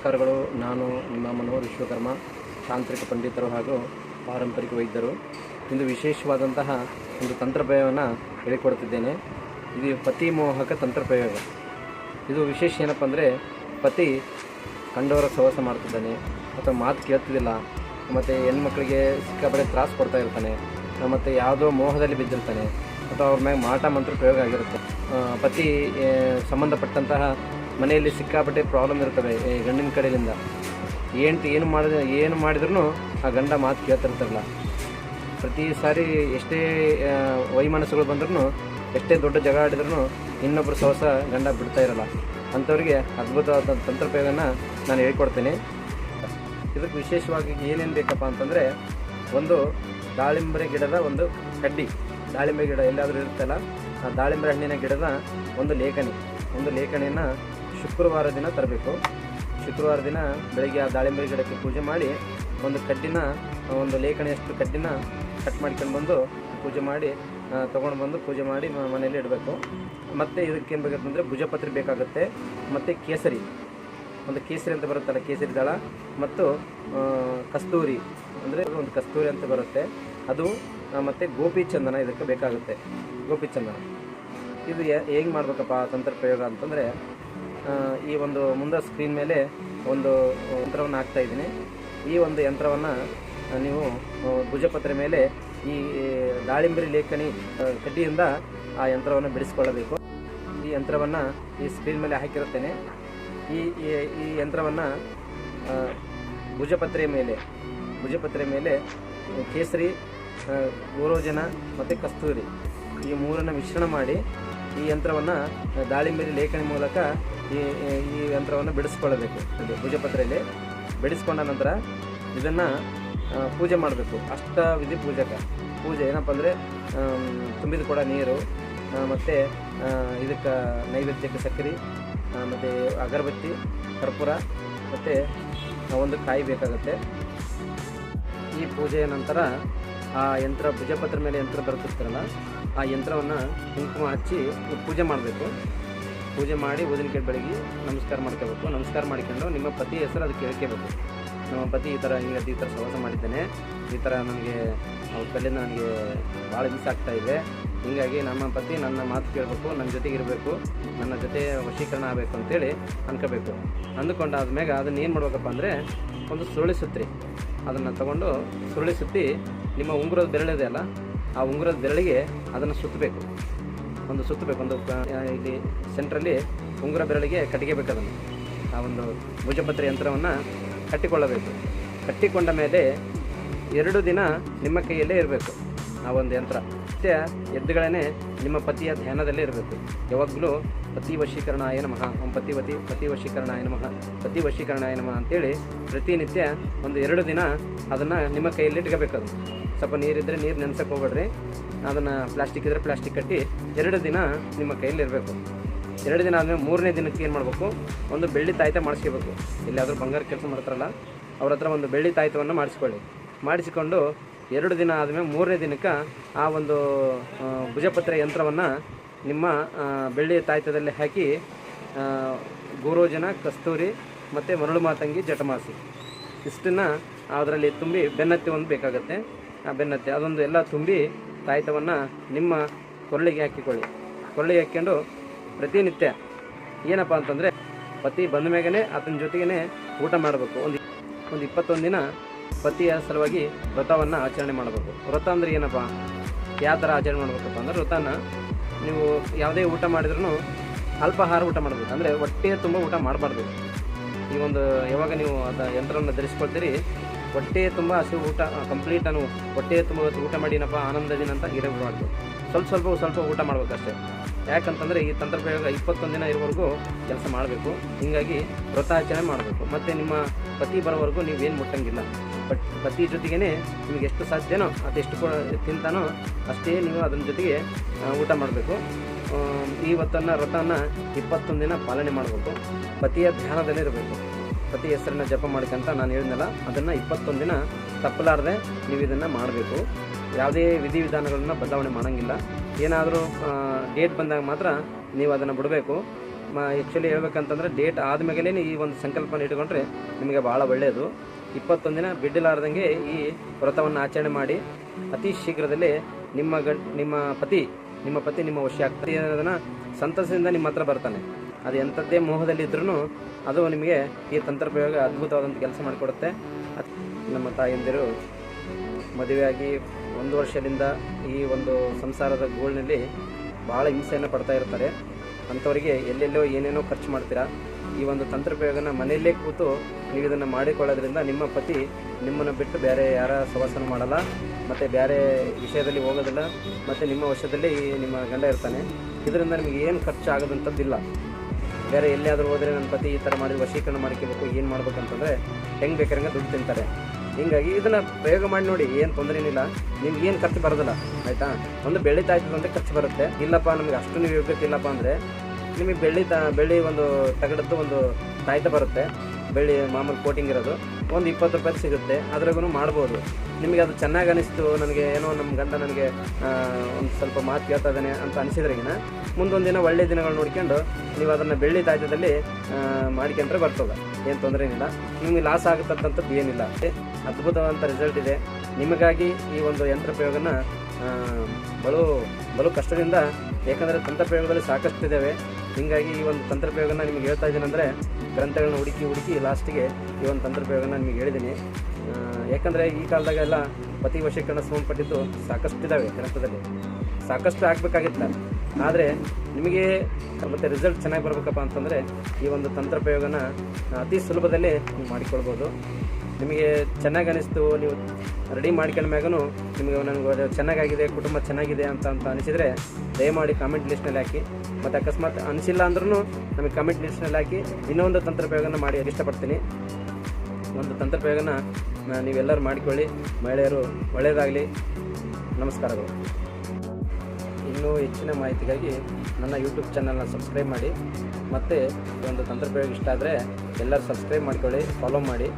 ನಮಸ್ಕಾರಗಳು. ನಾನು ನಿಮ್ಮ ಮನೋಹರ್ ವಿಶ್ವಕರ್ಮ, ತಾಂತ್ರಿಕ ಪಂಡಿತರು ಹಾಗೂ ಪಾರಂಪರಿಕ ವೈದ್ಯರು. ಇಂದು ವಿಶೇಷವಾದಂತಹ ಒಂದು ತಂತ್ರಪ್ರಯೋಗವನ್ನು ಹೇಳಿಕೊಡ್ತಿದ್ದೇನೆ. ಇದು ಪತಿ ಮೋಹಕ ತಂತ್ರಪ್ರಯೋಗ. ಇದು ವಿಶೇಷ ಏನಪ್ಪ ಅಂದರೆ, ಪತಿ ಕಂಡವರ ಸಹವಾಸ ಮಾಡ್ತಿದ್ದಾನೆ, ಅಥವಾ ಮಾತು ಕೇಳ್ತಿದ್ದಿಲ್ಲ, ಮತ್ತು ಹೆಣ್ಮಕ್ಳಿಗೆ ಸಿಕ್ಕಾಪಟ್ಟೆ ತ್ರಾಸು ಕೊಡ್ತಾ ಇರ್ತಾನೆ, ಮತ್ತು ಯಾವುದೋ ಮೋಹದಲ್ಲಿ ಬಿದ್ದಿರ್ತಾನೆ, ಅಥವಾ ಅವ್ರ ಮ್ಯಾಗ ಮಾಟ ಮಂತ್ರ ಪ್ರಯೋಗ ಆಗಿರುತ್ತೆ. ಪತಿ ಸಂಬಂಧಪಟ್ಟಂತಹ ಮನೆಯಲ್ಲಿ ಸಿಕ್ಕಾಪಟ್ಟೆ ಪ್ರಾಬ್ಲಮ್ ಇರ್ತವೆ ಈ ಗಂಡಿನ ಕಡೆಯಿಂದ. ಹೆಂಡ್ತಿ ಏನು ಮಾಡಿದ, ಏನು ಮಾಡಿದ್ರೂ ಆ ಗಂಡ ಮಾತು ಕೇಳ್ತಿರ್ತಾರಲ್ಲ. ಪ್ರತಿ ಸಾರಿ ಎಷ್ಟೇ ವೈಮನಸ್ಸುಗಳು ಬಂದ್ರೂ ಎಷ್ಟೇ ದೊಡ್ಡ ಜಗ ಆಡಿದ್ರೂ ಇನ್ನೊಬ್ಬರು ಸಹಸ ಗಂಡ ಬಿಡ್ತಾ ಇರಲ್ಲ. ಅಂಥವ್ರಿಗೆ ಅದ್ಭುತವಾದ ತಂತ್ರಪ್ರಯೋಗನ ನಾನು ಹೇಳ್ಕೊಡ್ತೇನೆ. ಇದಕ್ಕೆ ವಿಶೇಷವಾಗಿ ಏನೇನು ಬೇಕಪ್ಪ ಅಂತಂದರೆ, ಒಂದು ದಾಳಿಂಬೆ ಗಿಡದ ಒಂದು ಕಡ್ಡಿ. ದಾಳಿಂಬೆ ಗಿಡ ಎಲ್ಲಾದರೂ ಇರುತ್ತಲ್ಲ, ಆ ದಾಳಿಂಬೆ ಹಣ್ಣಿನ ಗಿಡದ ಒಂದು ಲೇಖನಿ. ಒಂದು ಲೇಖನಿಯನ್ನು ಶುಕ್ರವಾರ ದಿನ ತರಬೇಕು. ಶುಕ್ರವಾರ ದಿನ ಬೆಳಗ್ಗೆ ಆ ದಾಳಿಂಬೆ ಗಿಡಕ್ಕೆ ಪೂಜೆ ಮಾಡಿ ಒಂದು ಕಡ್ಡಿನ ಒಂದು ಲೇಖನೆಯಷ್ಟು ಕಡ್ಡಿನ ಕಟ್ ಮಾಡ್ಕೊಂಡು ಬಂದು ಪೂಜೆ ಮಾಡಿ ತೊಗೊಂಡು ಬಂದು ಪೂಜೆ ಮಾಡಿ ಮನೆಯಲ್ಲಿ ಇಡಬೇಕು. ಮತ್ತು ಇದಕ್ಕೆ ಏನು ಬೇಕಂತಂದರೆ ಭುಜಪತ್ರಿ ಬೇಕಾಗುತ್ತೆ, ಮತ್ತು ಕೇಸರಿ. ಒಂದು ಕೇಸರಿ ಅಂತ ಬರುತ್ತಲ್ಲ, ಕೇಸರಿ ದಳ, ಮತ್ತು ಕಸ್ತೂರಿ. ಅಂದರೆ ಒಂದು ಕಸ್ತೂರಿ ಅಂತ ಬರುತ್ತೆ. ಅದು ಮತ್ತು ಗೋಪಿ ಚಂದನ ಇದಕ್ಕೆ ಬೇಕಾಗುತ್ತೆ. ಗೋಪಿ ಚಂದನ. ಇದು ಹೇಗೆ ಮಾಡಬೇಕಪ್ಪ ತಂತ್ರ ಪ್ರಯೋಗ ಅಂತಂದರೆ ಈ ಒಂದು ಮುಂದೆ ಸ್ಕ್ರೀನ್ ಮೇಲೆ ಒಂದು ಯಂತ್ರವನ್ನು ಹಾಕ್ತಾ ಇದ್ದೀನಿ. ಈ ಒಂದು ಯಂತ್ರವನ್ನು ನೀವು ಭುಜಪತ್ರೆ ಮೇಲೆ ಈ ದಾಳಿಂಬರಿ ಲೇಖನಿ ಕಡ್ಡಿಯಿಂದ ಆ ಯಂತ್ರವನ್ನು ಬಿಡಿಸ್ಕೊಳ್ಳಬೇಕು. ಈ ಯಂತ್ರವನ್ನು ಈ ಸ್ಕ್ರೀನ್ ಮೇಲೆ ಹಾಕಿರುತ್ತೇನೆ. ಈ, ಈ- ಈ ಯಂತ್ರವನ್ನು ಭುಜಪತ್ರೆ ಮೇಲೆ ಭುಜಪತ್ರೆ ಮೇಲೆ ಕೇಸರಿ ಗೋರೋಜನ ಮತ್ತು ಕಸ್ತೂರಿ ಈ ಮೂರನ್ನು ಮಿಶ್ರಣ ಮಾಡಿ ಈ ಯಂತ್ರವನ್ನು ದಾಳಿಂಬರಿ ಲೇಖನಿ ಮೂಲಕ ಈ ಈ ಯಂತ್ರವನ್ನು ಬಿಡಿಸ್ಕೊಳ್ಳಬೇಕು. ಇದು ಭುಜಪತ್ರೆಯಲ್ಲಿ ಬಿಡಿಸ್ಕೊಂಡ ನಂತರ ಇದನ್ನು ಪೂಜೆ ಮಾಡಬೇಕು. ಅಷ್ಟ ವಿಧಿ ಪೂಜಕ. ಪೂಜೆ ಏನಪ್ಪ ಅಂದರೆ ತುಂಬಿದ ಕೂಡ ನೀರು ಮತ್ತು ಇದಕ್ಕೆ ನೈವೇದ್ಯಕ್ಕೆ ಸಕ್ಕರೆ ಮತ್ತು ಅಗರಬತ್ತಿ, ಕರ್ಪೂರ, ಮತ್ತು ಒಂದು ಕಾಯಿ ಬೇಕಾಗುತ್ತೆ. ಈ ಪೂಜೆಯ ನಂತರ ಆ ಯಂತ್ರ ಭುಜಪತ್ರ ಮೇಲೆ ಯಂತ್ರ ಬರ್ತಿರ್ತಾರಲ್ಲ ಆ ಯಂತ್ರವನ್ನು ಕುಂಕುಮ ಹಚ್ಚಿ ಪೂಜೆ ಮಾಡಬೇಕು. ಪೂಜೆ ಮಾಡಿ ಊದಿನ ಬೆಳಗ್ಗೆ ನಮಸ್ಕಾರ ಮಾಡ್ಕೋಬೇಕು. ನಮಸ್ಕಾರ ಮಾಡ್ಕೊಂಡು ನಿಮ್ಮ ಪತಿ ಹೆಸರು ಅದಕ್ಕೆ ಕೇಳ್ಕೋಬೇಕು. ನಮ್ಮ ಪತಿ ಈ ಥರ ಹಿಂಗೆ ಈ ಥರ ಸವಾಸ ಮಾಡಿದ್ದೇನೆ. ಈ ಥರ ನನಗೆ ಅವ್ರ ಕಲ್ಲಿಂದ ನನಗೆ ಭಾಳ ಮಿಸ್ ಆಗ್ತಾ ಇದೆ. ಹೀಗಾಗಿ ನಮ್ಮ ಪತಿ ನನ್ನ ಮಾತು ಕೇಳಬೇಕು, ನನ್ನ ಜೊತೆಗೆ ಇರಬೇಕು, ನನ್ನ ಜೊತೆ ವಶೀಕರಣ ಆಗಬೇಕು ಅಂತೇಳಿ ಅನ್ಕೋಬೇಕು. ಅಂದುಕೊಂಡಾದ್ಮೇಲೆ ಅದನ್ನ ಏನು ಮಾಡ್ಬೇಕಪ್ಪ ಅಂದರೆ ಒಂದು ಸುರುಳಿ ಸುತ್ತಿ ಅದನ್ನು ತಗೊಂಡು ಸುರುಳಿ ಸುತ್ತಿ ನಿಮ್ಮ ಉಂಗುರದ ಬೆರಳಿದೆ ಅಲ್ಲ, ಆ ಉಂಗುರದ ಬೆರಳಿಗೆ ಅದನ್ನು ಸುತ್ತಬೇಕು ಒಂದು ಸುತ್ತಬೇಕು ಒಂದು ಇಲ್ಲಿ ಸೆಂಟ್ರಲ್ಲಿ ಉಂಗುರ ಬೆರಳಿಗೆ ಕಟ್ಟಿಗೆ ಅದನ್ನು ಆ ಒಂದು ಭುಜಪತ್ರೆ ಯಂತ್ರವನ್ನು ಕಟ್ಟಿಕೊಳ್ಳಬೇಕು. ಕಟ್ಟಿಕೊಂಡ ಮೇಲೆ ಎರಡು ದಿನ ನಿಮ್ಮ ಕೈಯಲ್ಲೇ ಇರಬೇಕು. ಆ ಒಂದು ಯಂತ್ರ. ಮತ್ತೆ ಎದ್ದುಗಳೇ ನಿಮ್ಮ ಪತಿಯ ಧ್ಯಾನದಲ್ಲೇ ಇರಬೇಕು. ಯಾವಾಗಲೂ ಪತಿ ವಶೀಕರಣಾಯ ನಮಃ. ಓಂ ಪತಿ ಪತಿ ವಶೀಕರಣಾಯ ನಮಃ. ಪತಿ ವಶೀಕರಣಾಯ ನಮಃ ಅಂತೇಳಿ ಪ್ರತಿನಿತ್ಯ ಒಂದು ಎರಡು ದಿನ ಅದನ್ನು ನಿಮ್ಮ ಕೈಯಲ್ಲಿ ಇಟ್ಕೋಬೇಕು ಸ್ವಲ್ಪ ನೀರಿದ್ದರೆ ನೀರು ನೆನೆಸಕ್ಕೆ ಹೋಗ್ಬೇಡ್ರಿ. ಅದನ್ನು ಪ್ಲಾಸ್ಟಿಕ್ ಇದ್ದರೆ ಪ್ಲಾಸ್ಟಿಕ್ ಕಟ್ಟಿ ಎರಡು ದಿನ ನಿಮ್ಮ ಕೈಯಲ್ಲಿ ಇರಬೇಕು. ಎರಡು ದಿನ ಆದಮೇಲೆ ಮೂರನೇ ದಿನಕ್ಕೆ ಏನು ಮಾಡಬೇಕು? ಒಂದು ಬೆಳ್ಳಿ ತಾಯ್ತ ಮಾಡಿಸ್ಕೋಬೇಕು. ಎಲ್ಲಾದರೂ ಬಂಗಾರ ಕೆಲಸ ಮಾಡ್ತಾರಲ್ಲ, ಅವ್ರ ಹತ್ರ ಒಂದು ಬೆಳ್ಳಿ ತಾಯ್ತವನ್ನು ಮಾಡಿಸ್ಕೊಳ್ಳಿ. ಮಾಡಿಸಿಕೊಂಡು ಎರಡು ದಿನ ಆದಮೇಲೆ ಮೂರನೇ ದಿನಕ್ಕೆ ಆ ಒಂದು ಭುಜಪತ್ರೆ ಯಂತ್ರವನ್ನು ನಿಮ್ಮ ಬೆಳ್ಳಿಯ ಬೆಳ್ಳಿ ತಾಯ್ತದಲ್ಲಿ ಹಾಕಿ ಗೋರೋಜನ, ಕಸ್ತೂರಿ ಮತ್ತು ಮರಳು ಮಾತಂಗಿ ಜಟಮಾಸಿ ಇಷ್ಟನ್ನು ಅದರಲ್ಲಿ ತುಂಬಿ ಬೆನ್ನತ್ತಿ ಒಂದು ಬೇಕಾಗುತ್ತೆ. ಆ ಬೆನ್ನತ್ತಿ ಅದೊಂದು ಎಲ್ಲ ತುಂಬಿ ತಾಯ್ತವನ್ನು ನಿಮ್ಮ ಕೊರಳಿಗೆ ಹಾಕಿಕೊಳ್ಳಿ. ಕೊರಳಿಗೆ ಹಾಕ್ಕೊಂಡು ಪ್ರತಿನಿತ್ಯ ಏನಪ್ಪ ಅಂತಂದರೆ ಪತಿ ಬಂದ ಮೇಲೆ ಆತನ ಜೊತೆಗೇ ಊಟ ಮಾಡಬೇಕು. ಒಂದು ಒಂದು ಇಪ್ಪತ್ತೊಂದು ದಿನ ಪತಿಯ ಸಲುವಾಗಿ ವ್ರತವನ್ನು ಆಚರಣೆ ಮಾಡಬೇಕು. ವ್ರತ ಅಂದರೆ ಏನಪ್ಪ? ಯಾವ ಥರ ಆಚರಣೆ ಮಾಡಬೇಕಪ್ಪ ಅಂದ್ರೆ ವ್ರತನ ನೀವು ಯಾವುದೇ ಊಟ ಮಾಡಿದ್ರೂ ಅಲ್ಪಾಹಾರ ಊಟ ಮಾಡಬೇಕು. ಅಂದರೆ ಹೊಟ್ಟೆ ತುಂಬ ಊಟ ಮಾಡಬಾರ್ದು. ಈ ಒಂದು ಯಾವಾಗ ನೀವು ಅದ ಯಂತ್ರವನ್ನು ಧರಿಸ್ಕೊಳ್ತೀರಿ ಹೊಟ್ಟೆ ತುಂಬ ಹಸಿವು ಊಟ ಕಂಪ್ಲೀಟ್ ಅನ್ನು ಹೊಟ್ಟೆ ತುಂಬ ಊಟ ಮಾಡಿನಪ್ಪ ಆನಂದದಿನ ಅಂತ ಇರಬಾರ್ದು ಸ್ವಲ್ಪ ಸ್ವಲ್ಪ ಸ್ವಲ್ಪ ಊಟ ಮಾಡಬೇಕಷ್ಟೇ. ಯಾಕಂತಂದರೆ ಈ ತಂತ್ರಪ್ರಯೋಗ ಇಪ್ಪತ್ತೊಂದು ದಿನ ಇರೋವರೆಗೂ ಕೆಲಸ ಮಾಡಬೇಕು. ಹೀಗಾಗಿ ವ್ರತಾಚರಣೆ ಮಾಡಬೇಕು. ಮತ್ತು ನಿಮ್ಮ ಪತಿ ಬರೋವರೆಗೂ ನೀವೇನು ಮುಟ್ಟಂಗಿಲ್ಲ. ಬಟ್ ಪತಿ ಜೊತೆಗೇ ನಿಮಗೆ ಎಷ್ಟು ಸಾಧ್ಯನೋ ಅದೆಷ್ಟು ತಿಂತಾನೋ ಅಷ್ಟೇ ನೀವು ಅದನ್ನ ಜೊತೆಗೆ ಊಟ ಮಾಡಬೇಕು. ಈ ಹೊತ್ತನ್ನು ವ್ರತವನ್ನು ಇಪ್ಪತ್ತೊಂದು ದಿನ ಪಾಲನೆ ಮಾಡಬೇಕು. ಪತಿಯ ಧ್ಯಾನದಲ್ಲೇ ಇರಬೇಕು. ಪತಿ ಹೆಸರನ್ನ ಜಪ ಮಾಡ್ಕೊಂತ ನಾನು ಹೇಳಿದ್ನಲ್ಲ, ಅದನ್ನು ಇಪ್ಪತ್ತೊಂದು ದಿನ ತಪ್ಪಲಾರದೆ ನೀವು ಇದನ್ನು ಮಾಡಬೇಕು. ಯಾವುದೇ ವಿಧಿವಿಧಾನಗಳನ್ನು ಬದಲಾವಣೆ ಮಾಡೋಂಗಿಲ್ಲ. ಏನಾದರೂ ಡೇಟ್ ಬಂದಾಗ ಮಾತ್ರ ನೀವು ಅದನ್ನು ಬಿಡಬೇಕು. ಆ್ಯಕ್ಚುಲಿ ಹೇಳ್ಬೇಕಂತಂದ್ರೆ ಡೇಟ್ ಆದಮೇಲೆ ಈ ಒಂದು ಸಂಕಲ್ಪನ ಇಟ್ಕೊಂಡ್ರೆ ನಿಮಗೆ ಭಾಳ ಒಳ್ಳೆಯದು ಇಪ್ಪತ್ತೊಂದು ದಿನ ಬಿಡ್ಡಿಲಾರ್ದಂಗೆ ಈ ವ್ರತವನ್ನು ಆಚರಣೆ ಮಾಡಿ ಅತಿ ಶೀಘ್ರದಲ್ಲಿ ನಿಮ್ಮ ನಿಮ್ಮ ಪತಿ ನಿಮ್ಮ ಪತಿ ನಿಮ್ಮ ವಶ ಆಗ್ತದೆ ಅನ್ನೋದನ್ನು ಸಂತಸದಿಂದ ನಿಮ್ಮ ಹತ್ರ ಬರ್ತಾನೆ. ಅದು ಎಂಥದ್ದೇ ಮೋಹದಲ್ಲಿ ಇದ್ರೂ ಅದು ನಿಮಗೆ ಈ ತಂತ್ರ ಪ್ರಯೋಗ ಅದ್ಭುತವಾದಂಥ ಕೆಲಸ ಮಾಡಿಕೊಡುತ್ತೆ. ನಮ್ಮ ತಾಯಂದಿರು ಮದುವೆಯಾಗಿ ಒಂದು ವರ್ಷದಿಂದ ಈ ಒಂದು ಸಂಸಾರದ ಗೋಳಿನಲ್ಲಿ ಭಾಳ ಹಿಂಸೆಯನ್ನು ಪಡ್ತಾ ಇರ್ತಾರೆ. ಅಂಥವರಿಗೆ ಎಲ್ಲೆಲ್ಲೋ ಏನೇನೋ ಖರ್ಚು ಮಾಡ್ತೀರಾ? ಈ ಒಂದು ತಂತ್ರ ಪ್ರಯೋಗನ ಮನೆಯಲ್ಲೇ ಕೂತು ನೀವು ಇದನ್ನು ಮಾಡಿಕೊಳ್ಳೋದ್ರಿಂದ ನಿಮ್ಮ ಪತಿ ನಿಮ್ಮನ್ನು ಬಿಟ್ಟು ಬೇರೆ ಯಾರ ಸವಾಸನ ಮಾಡಲ್ಲ, ಮತ್ತು ಬೇರೆ ವಿಷಯದಲ್ಲಿ ಹೋಗೋದಿಲ್ಲ, ಮತ್ತು ನಿಮ್ಮ ವಶದಲ್ಲಿ ನಿಮ್ಮ ಗಂಡ ಇರ್ತಾನೆ. ಇದರಿಂದ ನಿಮಗೆ ಏನು ಖರ್ಚು ಆಗೋದಂಥದ್ದಿಲ್ಲ ಬೇರೆ ಎಲ್ಲಿಯಾದರೂ ಹೋದರೆ ನನ್ನ ಪತಿ ಈ ಥರ ಮಾಡಿ ವಶೀಕರಣ ಮಾಡ್ಕೋಬೇಕು, ಏನು ಮಾಡ್ಬೇಕಂತಂದರೆ ಹೆಂಗೆ ಬೇಕಾರಂಗೆ ದುಡ್ಡು ತಿಂತಾರೆ. ಹಿಂಗಾಗಿ ಇದನ್ನ ಪ್ರಯೋಗ ಮಾಡಿ ನೋಡಿ, ಏನು ತೊಂದರೆ ಏನಿಲ್ಲ. ನಿಮ್ಗೆ ಏನು ಖರ್ಚು ಬರೋದಿಲ್ಲ, ಆಯ್ತಾ? ಒಂದು ಬೆಳ್ಳಿ ತಾಯ್ತದಂತೆ ಖರ್ಚು ಬರುತ್ತೆ. ಇಲ್ಲಪ್ಪ, ನಮ್ಗೆ ಅಷ್ಟು ನೀವು ಯೋಗ್ಯತೆ ಇಲ್ಲಪ್ಪ ಅಂದರೆ ನಿಮಗೆ ಬೆಳ್ಳಿ ತ, ಬೆಳ್ಳಿ ಒಂದು ತಗಡದ್ದು ಒಂದು ತಾಯ್ತ ಬರುತ್ತೆ. ಬೆಳ್ಳಿ ಮಾಮೂಲಿ ಕೋಟಿಂಗ್ ಇರೋದು. ಒಂದು ಇಪ್ಪತ್ತು ರೂಪಾಯಿ ಸಿಗುತ್ತೆ. ಅದ್ರಾಗೂ ಮಾಡ್ಬೋದು. ನಿಮಗೆ ಅದು ಚೆನ್ನಾಗಿ ಅನಿಸ್ತು, ನನಗೆ ಏನೋ ನಮ್ಮ ಗಂಡ ನನಗೆ ಒಂದು ಸ್ವಲ್ಪ ಮಾತು ಕೇಳ್ತಾ ಇದ್ದಾನೆ ಅಂತ ಅನಿಸಿದ್ರೆಗಿನ ಮುಂದೊಂದು ದಿನ ಒಳ್ಳೆಯ ದಿನಗಳು ನೋಡ್ಕೊಂಡು ನೀವು ಅದನ್ನು ಬೆಳ್ಳಿ ತಾಯ್ತದಲ್ಲಿ ಮಾಡ್ಕೊಂಡ್ರೆ ಬರ್ತದೆ. ಏನು ತೊಂದರೆ ಏನಿಲ್ಲ. ನಿಮ್ಗೆ ಲಾಸ್ ಆಗತಕ್ಕಂಥದ್ದು ಏನಿಲ್ಲ. ಅದ್ಭುತವಾದಂಥ ರಿಸಲ್ಟ್ ಇದೆ. ನಿಮಗಾಗಿ ಈ ಒಂದು ಯಂತ್ರ ಪ್ರಯೋಗನ ಬಲು ಬಲು ಕಷ್ಟದಿಂದ ಯಾಕಂದರೆ ತಂತ್ರ ಪ್ರಯೋಗದಲ್ಲಿ ಸಾಕಷ್ಟು ಇದ್ದಾವೆ ಹೀಗಾಗಿ ಈ ಒಂದು ತಂತ್ರ ನಿಮ್ಗೆ ಹೇಳ್ತಾ ಇದ್ದೀನಿ ಅಂದರೆ ಗ್ರಂಥಗಳನ್ನ ಹುಡುಕಿ ಹುಡುಕಿ ಲಾಸ್ಟಿಗೆ ಈ ಒಂದು ತಂತ್ರ ಪ್ರಯೋಗನ ನಿಮಗೆ ಹೇಳಿದ್ದೀನಿ. ಯಾಕಂದರೆ ಈ ಕಾಲದಾಗೆಲ್ಲ ಪ್ರತಿ ವಶೀಕರಣ ಸಂಬಂಧಪಟ್ಟಿದ್ದು ಸಾಕಷ್ಟು ಇದ್ದಾವೆ ಗ್ರಂಥದಲ್ಲಿ. ಸಾಕಷ್ಟು ಆಗಬೇಕಾಗಿತ್ತ ಆದರೆ ನಿಮಗೆ ಮತ್ತು ರಿಸಲ್ಟ್ ಚೆನ್ನಾಗಿ ಬರಬೇಕಪ್ಪ ಅಂತಂದರೆ ಈ ಒಂದು ತಂತ್ರಪ್ರಯೋಗನ ಅತಿ ಸುಲಭದಲ್ಲಿ ನೀವು ಮಾಡಿಕೊಳ್ಬೋದು. ನಿಮಗೆ ಚೆನ್ನಾಗಿ ಅನಿಸ್ತು, ನೀವು ರೆಡಿ ಮಾಡ್ಕೊಂಡ ಮ್ಯಾಗೂ ನಿಮಗೆ ನನಗೆ ಚೆನ್ನಾಗಾಗಿದೆ, ಕುಟುಂಬ ಚೆನ್ನಾಗಿದೆ ಅಂತ ಅಂತ ಅನಿಸಿದರೆ ದಯಮಾಡಿ ಕಾಮೆಂಟ್ ಲಿಸ್ಟ್ನಲ್ಲಿ ಹಾಕಿ. ಮತ್ತು ಅಕಸ್ಮಾತ್ ಅನಿಸಿಲ್ಲ ಅಂದ್ರೂ ನಮಗೆ ಕಾಮೆಂಟ್ ಲಿಸ್ಟ್ನಲ್ಲಿ ಹಾಕಿ ಇನ್ನೊಂದು ತಂತ್ರಪ್ರಯೋಗನ ಮಾಡಿ ಇಷ್ಟಪಡ್ತೀನಿ. ಒಂದು ತಂತ್ರಪ್ರಯೋಗನ ನೀವೆಲ್ಲರೂ ಮಾಡಿಕೊಳ್ಳಿ. ಮಹಿಳೆಯರು ಒಳ್ಳೆಯದಾಗಲಿ. ನಮಸ್ಕಾರಗಳು. ಇನ್ನೂ ಹೆಚ್ಚಿನ ಮಾಹಿತಿಗಾಗಿ ನನ್ನ ಯೂಟ್ಯೂಬ್ ಚಾನಲ್ನ ಸಬ್ಸ್ಕ್ರೈಬ್ ಮಾಡಿ. ಮತ್ತು ಒಂದು ತಂತ್ರಪ್ರಯೋಗ ಇಷ್ಟ ಆದರೆ ಎಲ್ಲರೂ ಸಬ್ಸ್ಕ್ರೈಬ್ ಮಾಡ್ಕೊಳ್ಳಿ ಫಾಲೋ ಮಾಡಿ.